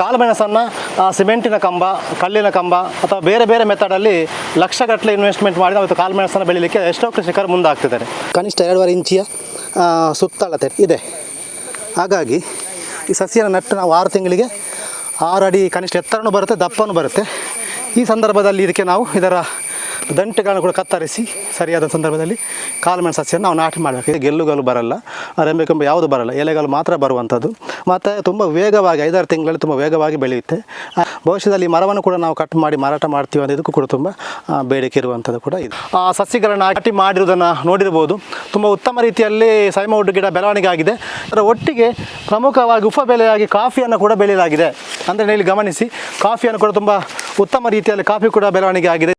ಕಾಳುಮೆಣಸನ್ನು ಸಿಮೆಂಟಿನ ಕಂಬ, ಕಲ್ಲಿನ ಕಂಬ ಅಥವಾ ಬೇರೆ ಬೇರೆ ಮೆಥಡಲ್ಲಿ ಲಕ್ಷಗಟ್ಟಲೆ ಇನ್ವೆಸ್ಟ್ಮೆಂಟ್ ಮಾಡಿ ನಾವು ಕಾಳುಮೆಣಸನ್ನು ಬೆಳೀಲಿಕ್ಕೆ ಎಷ್ಟೋ ಕೃಷಿಕರು ಮುಂದಾಗ್ತಿದ್ದಾರೆ. ಕನಿಷ್ಠ ಎರಡೂವರೆ ಇಂಚಿಯ ಸುತ್ತಳತೆ ಇದೆ. ಹಾಗಾಗಿ ಈ ಸಸ್ಯನ ನೆಟ್ಟು ನಾವು ಆರು ತಿಂಗಳಿಗೆ ಆರು ಅಡಿ ಕನಿಷ್ಠ ಎತ್ತರನೂ ಬರುತ್ತೆ, ದಪ್ಪನೂ ಬರುತ್ತೆ. ಈ ಸಂದರ್ಭದಲ್ಲಿ ಇದಕ್ಕೆ ನಾವು ಇದರ ದಂಟೆಗಳನ್ನು ಕೂಡ ಕತ್ತರಿಸಿ ಸರಿಯಾದ ಸಂದರ್ಭದಲ್ಲಿ ಕಾಳುಮೆಣಸು ಸಸ್ಯವನ್ನು ನಾವು ನಾಟಿ ಮಾಡಬೇಕು. ಗೆಲ್ಲುಗಳು ಬರಲ್ಲ ಆ ರೆಂಬೆ ಕೊಂಬೆ ಯಾವುದು ಬರಲ್ಲ, ಎಲೆಗಳು ಮಾತ್ರ ಬರುವಂಥದ್ದು. ಮತ್ತು ತುಂಬ ವೇಗವಾಗಿ, ಐದಾರು ತಿಂಗಳಲ್ಲಿ ತುಂಬ ವೇಗವಾಗಿ ಬೆಳೆಯುತ್ತೆ. ಭವಿಷ್ಯದಲ್ಲಿ ಮರವನ್ನು ಕೂಡ ನಾವು ಕಟ್ ಮಾಡಿ ಮಾರಾಟ ಮಾಡ್ತೀವಿ ಅಂತ ಇದಕ್ಕೂ ಕೂಡ ತುಂಬ ಬೇಡಿಕೆ ಇರುವಂಥದ್ದು ಕೂಡ ಇದು. ಆ ಸಸ್ಯಗಳನ್ನು ನಾಟಿ ಮಾಡಿರುವುದನ್ನು ನೋಡಿರ್ಬೋದು. ತುಂಬ ಉತ್ತಮ ರೀತಿಯಲ್ಲಿ ಸೈಮವುಡ್ ಗಿಡ ಬೆಳವಣಿಗೆ ಆಗಿದೆ. ಅದರ ಒಟ್ಟಿಗೆ ಪ್ರಮುಖವಾಗಿ ಉಪ ಬೆಲೆಯಾಗಿ ಕಾಫಿಯನ್ನು ಕೂಡ ಬೆಳೆಯಲಾಗಿದೆ. ಅಂದರೆ ಇಲ್ಲಿ ಗಮನಿಸಿ, ಕಾಫಿಯನ್ನು ಕೂಡ ತುಂಬ ಉತ್ತಮ ರೀತಿಯಲ್ಲಿ ಕಾಫಿ ಕೂಡ ಬೆಳವಣಿಗೆ ಆಗಿದೆ.